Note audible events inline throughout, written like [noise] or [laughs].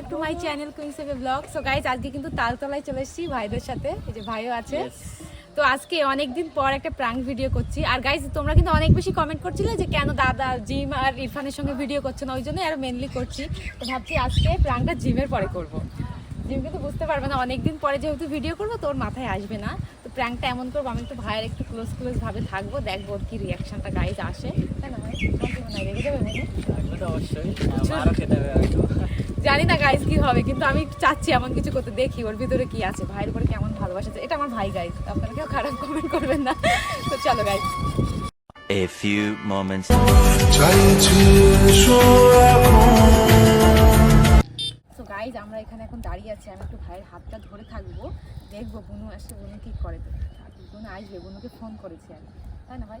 Back to my channel queen সেভে blog so guys আজকে কিন্তু তালতলায় চলে এসেছি ভাইদের সাথে। এই যে ভাইও আছে। তো আজকে অনেকদিন পর একটা প্রাঙ্ক ভিডিও করছি। আর গাইজ তোমরা কিন্তু অনেক বেশি কমেন্ট করছিলে যে কেন দাদা জিম আর ইরফানের সঙ্গে ভিডিও করছ না? ওই জন্যই আরও মেনলি করছি। তো ভাবছি আজকে প্রাঙ্কটা জিমের পরে করব। জিম কিন্তু বুঝতে পারবে না অনেকদিন পরে যেহেতু ভিডিও করব তোর মাথায় আসবে না। তো প্র্যাঙ্কটা এমন করব আমি একটু ভাইয়ের একটু ক্লোজ ক্লোজ ভাবে থাকব দেখব কি রিয়াকশনটা গাইজ আসে। তাই না ভাই? হয়? রেগে যাবে অবশ্যই। জানি না গাইজ কি হবে কিন্তু আমি চাচ্ছি এমন কিছু করতে দেখি ওর ভিতরে কি আছে ভাইয়ের উপরে কেমন ভালোবাসা আছে। এটা আমার ভাই গাইজ আপনারা কেউ খারাপ কমেন্ট করবেন না। তো চলো গাইজ A few moments তো গাইজ আমরা এখানে এখন দাঁড়িয়ে আছি আমি একটু ভাইয়ের হাতটা ধরে থাকব দেখব বুনু আসছে বুনু কি করে। বুনু আসবে বুনুকে ফোন করেছি আমি। তাই না ভাই?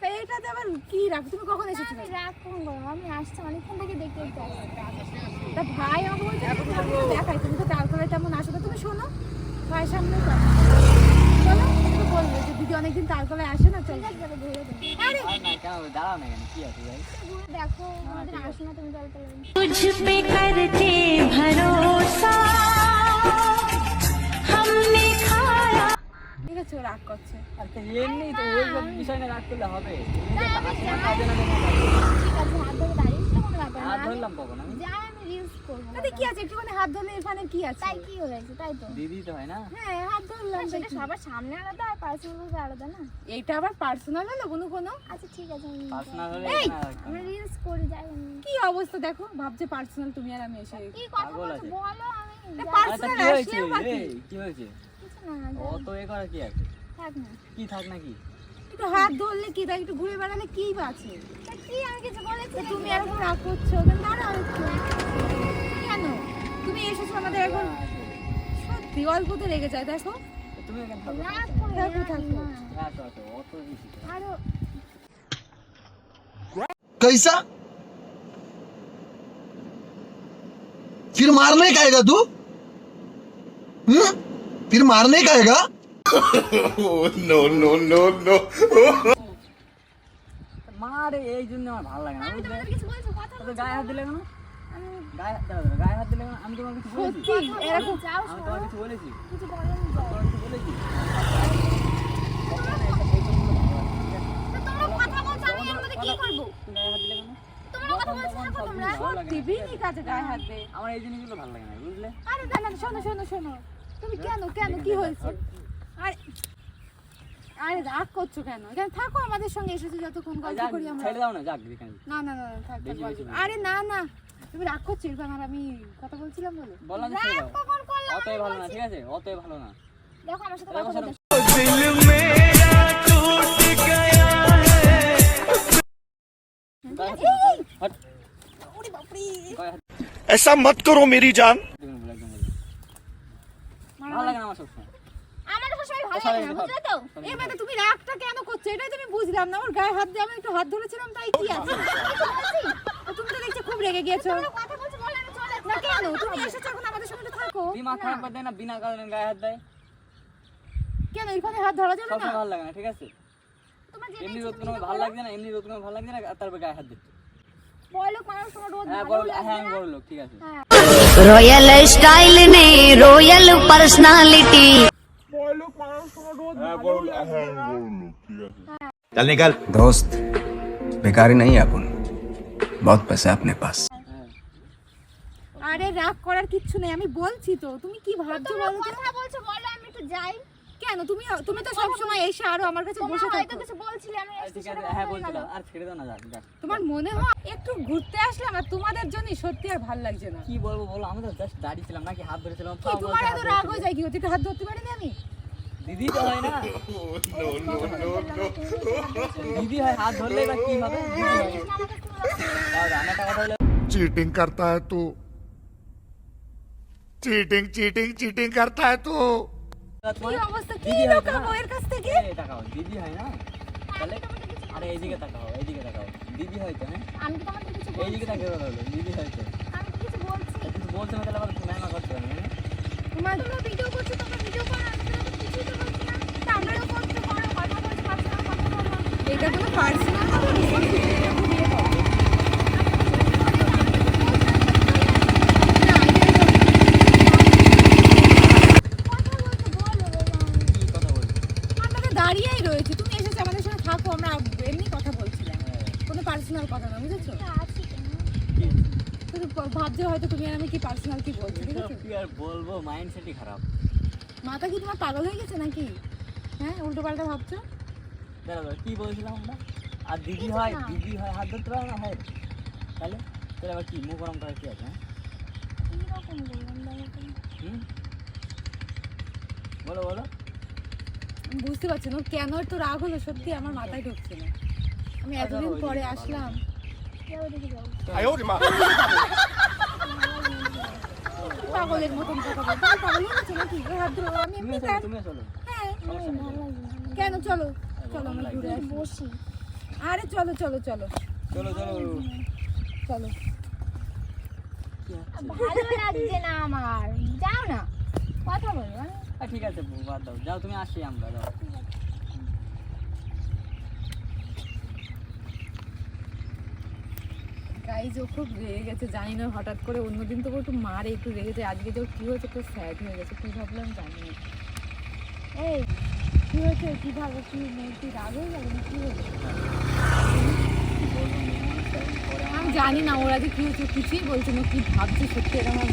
তা এটাতে আবার কি রাগ তুমি কখন এসেছ আমি রাগ কখন করব আমি আসছি অনেকক্ষণ থেকে দেখতে দেখতে তা ভাই আমাকে বলছে দেখাই তুমি তো তালতলায় তেমন আসো না। তুমি শোনো ভাইয়ের সামনে চলো তুমি তো বলবে যে দিদি অনেকদিন তালতলায় আসে না চল। ঠিক আছে ঘুরে দেখো। আরে! আর না কেন হবে? দাঁড়াও না কেন কি আছে ভাই? ঘুরে দেখো আমাদের আসো না তুমি চলো চলো ঠিক আছে ও রাগ করছে। আর তো এমনি তো ওই সব বিষয় না রাগ করলে হবে। না, আমি কাজে না কোনো ঠিক আছে হাত ধরে দাঁড়িয়েছিল কোনো ব্যাপার না। হাত ধরলাম কখন আমি? যাই আমি রিলস করব। তাতে কি আছে? একটুখানি হাত ধরলে এখানে কি আছে? তাই কি হয়েছে? তাই তো। দিদি তো হয় না? হ্যাঁ হাত ধরলাম সেটা সবার সামনে আলাদা আর পার্সোনাল ভাবে আলাদা না। এইটা আবার পার্সোনাল হলো কোনো কোনো? আচ্ছা ঠিক আছে আমি পার্সোনাল হলে এই! আমরা রিলস করি যাই কি অবস্থা দেখো? ভাবছে পার্সোনাল তুমি আর আমি এসে কি কথা বলছো? বলো আমি তা যাই। পার- আরে তা Personal কি হয়েছে? আসলেও বাকি। এই, কি হয়েছে কিছু না যাই। অত এ করা কি আছে থাক না কি থাক নাকি একটু হাত ধরলে কি তাই একটু ঘুরে বেড়ালে কি বা আছে তা কি আমি কিছু বলেছি তা নাকি? তুমি এরকম রাগ করছো কেন দাঁড়াও একটু কেন তুমি এসেছো আমাদের এখন সত্যি অল্পতে রেগে যায় দেখো তুমি এখানে থাকো রাগ করে থাকো, রাগ থাকো। না। আসো আসো অত বেশি তো। আরো कैसा फिर मारने का आएगा तू हम्म? फिर मारने का आएगा মারে এই জন্য আমার ভালো লাগে না আমি বুঝলে তোমাদের কিছু বলছি কথা তো গায়ে হাত দিলে কেন আমি গায়ে হাত দাঁড়াও, দাঁড়াও, গায়ে হাত দিলে কেন আমি তোমার কিছু বলেছি সত্যি এরকম যাও আমি সরো। তোমার কিছু বলেছি কিছু বলেন যাও তোমার কিছু বলেছি তা তোমরা কথা বলছো আমি এর মধ্যে কি করবো গায়ে হাত দিলে কেন তোমরা কথা বলছো তখন থাকো সব তোমরা জিনিস ভালো লাগে না। টিভি ঠিক আছে গায়ে হাত দে আমার এই জিনিসগুলো ভালো লাগে না বুঝলে আরে না না শোনো শোনো শোনো তুমি কেন কেন কি হয়েছে আরে আরে রাগ করছো কেন এখানে থাকো আমাদের সঙ্গে এসেছো যতক্ষণ গল্প যাক, করি আমরা ছেড়ে দাও না যাক এখানে না না না না, থাক থাক, বেশি গল্প- বেশি বলো। আরে না না তুমি রাগ করছো ইরফান আর আমি কথা বলছিলাম বলে বললাম যে ছেড়ে দাও কখন করলাম অতই ভালো না ঠিক আছে অতই ভালো না দেখো আমার সাথে দেখো কথা শোনো, বলতে গায়ে হাত দিও না, হট। গায়ে হাত ऐसा मत करो मेरी जान ভালো লাগে না আমার সবসময়। আমার তো ভালো লাগে না বুঝলে তো? এবারে তুমি রাগটা কেন করছ? এটাই তুমি বুঝলাম না। ওর গায়ে হাত দিয়ে আমি একটু হাত ধরেছিলাম তাই কি আছে? তুমি তো দেখছি খুব রেগে গিয়েছো। কথা বলছো বলে আমি চলে না কেন? তুমি এসেছ এখন আমাদের সঙ্গে তো থাকো। দিমাগ খারাপ দেয় না বিনা কারণে গায়ে হাত দেয়। কেন? ইরফানের হাত ধরা যাবে না? সবসময় ভালো লাগে না ঠিক আছে? এমনি রোদ কোনো ভালো লাগছে না এমনি রোদ কোনো ভালো লাগছে না তারপর গায়ে হাত দিচ্ছে বড় লোক মানুষ তোমার রোজ হ্যাঁ বড় হ্যাঁ বড় লোক ঠিক আছে। रॉयल स्टाइल ने रॉयल पर्सनालिटी चल निकल दोस्त बेकारी नहीं है अपन बहुत पैसा है अपने पास আরে রাগ করার কিচ্ছু নেই আমি বলছি তো তুমি কি ভাবছো তোমরা বলো তো? কথা বলছো বলো আমি একটু যাই কেন তুমি তুমি তো সব সময় এসে আরো আমার কাছে তোমরা বসে হয়তো থাকো কিছু বলছিলে আমি আর ঠিক আছে হ্যাঁ বলছিলাম আর ছেড়ে দাও না যাক যাক তোমার মনে হয় একটু ঘুরতে আসলাম আর তোমাদের জন্য সত্যি আর ভালো লাগছে না কি বলবো বলো আমি তো জাস্ট দাঁড়িয়েছিলাম নাকি হাত ধরেছিলাম কি তাও তোমার বলছে এত হাত রাগ ধরেছিল। হয়ে যায় কি হচ্ছে একটু হাত ধরতে পারিনি আমি দিদি তো হয় না [laughs] দিদি হয় হাত ধরলে বা কি হবে দিদি হয়। আমার কাছে चीटिंग करता है तू चीटिंग चीटिंग चीटिंग करता है तू কি অবস্থা? কি হয়? লুকাবো এর কাছ থেকে? তাকাও দিদি হয় না? তাহলে আরে এইদিকে তাকাও এইদিকে তাকাও। দিদি হয়তো হ্যাঁ? আমি তো তোমাকে কিছু এইদিকে তাকিয়ে হলো দিদি হয়তো। আমি তো কিছু বলছি। কিছু বলছে না তাহলে আবার ম্যামা করতে পারে না তোমার তোমরা ভিডিও করছ তোমরা ভিডিও করো আমি তো কিছুই তো বলছি না। তা আমরাও করো কথা বলতে পারছি না কথা বলো এটা কোনো পার্সোনাল কথা না কথা বলতে বলো কি কথা বলছো আমরা তো দাঁড়িয়েই রয়েছি তুমি এসেছ আমাদের সাথে থাকো আমরা এমনি কথা বলছিলাম কোনো পার্সোনাল কথা না বুঝেছ? শুধু ভাবছ হয়তো তুমি আর আমি কি পার্সোনাল কি বলছি ঠিক আছে কি আর বলব মাইন্ড সেটই খারাপ। মাথা কি তোমার পাগল হয়ে গেছে নাকি? হ্যাঁ উল্টো পাল্টা ভাবছ? দাঁড়াও কি বলছিলাম আমরা? আর দিদি হয় দিদি হয় হাত ধরতে পারে না? হয়। তাহলে তাহলে আবার কি মুখ গরম করার কি আছে হ্যাঁ? বলো হুম? বলো বলো। বুঝতে পারছি না কেন একটু রাগ হলো? সত্যি আমার মাথায় ঢুকছে না। আমি এতদিন পরে আসলাম। পাগলের মতন কথা বলতে পাগল হয়ে নাকি? হাত ধরো আমি এমনি হ্যাঁ। কেন? চলো চলো আমরা ঘুরে আসি। বসি। আরে চলো চলো চলো। চলো চলো। চলো। ভালো লাগছে না আমার। যাও না। কথা বলো। হ্যাঁ? ঠিক আছে বাদ দাও। যাও তুমি আসি আমরা যাও। গাইজ ও খুব রেগে গেছে, জানি না, হঠাৎ করে অন্যদিন তো একটু মারে, একটু রেগে রেগেছে আজকে যে কী কি হয়েছে, একটু স্যাড হয়ে গেছে, কী ভাবলাম জানি না। এই, কী হয়েছে? কি ভাবো, কি মেয়েটি রাগ হয়ে গেল কি হয়েছে আমি জানি না, ওরা যে কী হয়েছে, কিছুই বলছে না, কী ভাবছে, সত্যি এটা আমার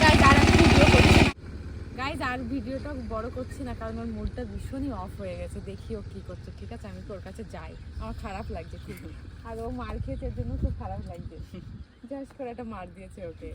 গাইজ আর আমি ভিডিও করছি গাইজ আর ভিডিওটা বড় করছি না কারণ ওর মুডটা ভীষণই অফ হয়ে গেছে। দেখি ও কী করছে। ঠিক আছে আমি তো ওর কাছে যাই। আমার খারাপ লাগছে খুব। আর ও মার খেয়েছে জন্য খুব খারাপ লাগছে। [laughs] জাস্ট করে একটা মার দিয়েছে ওকে।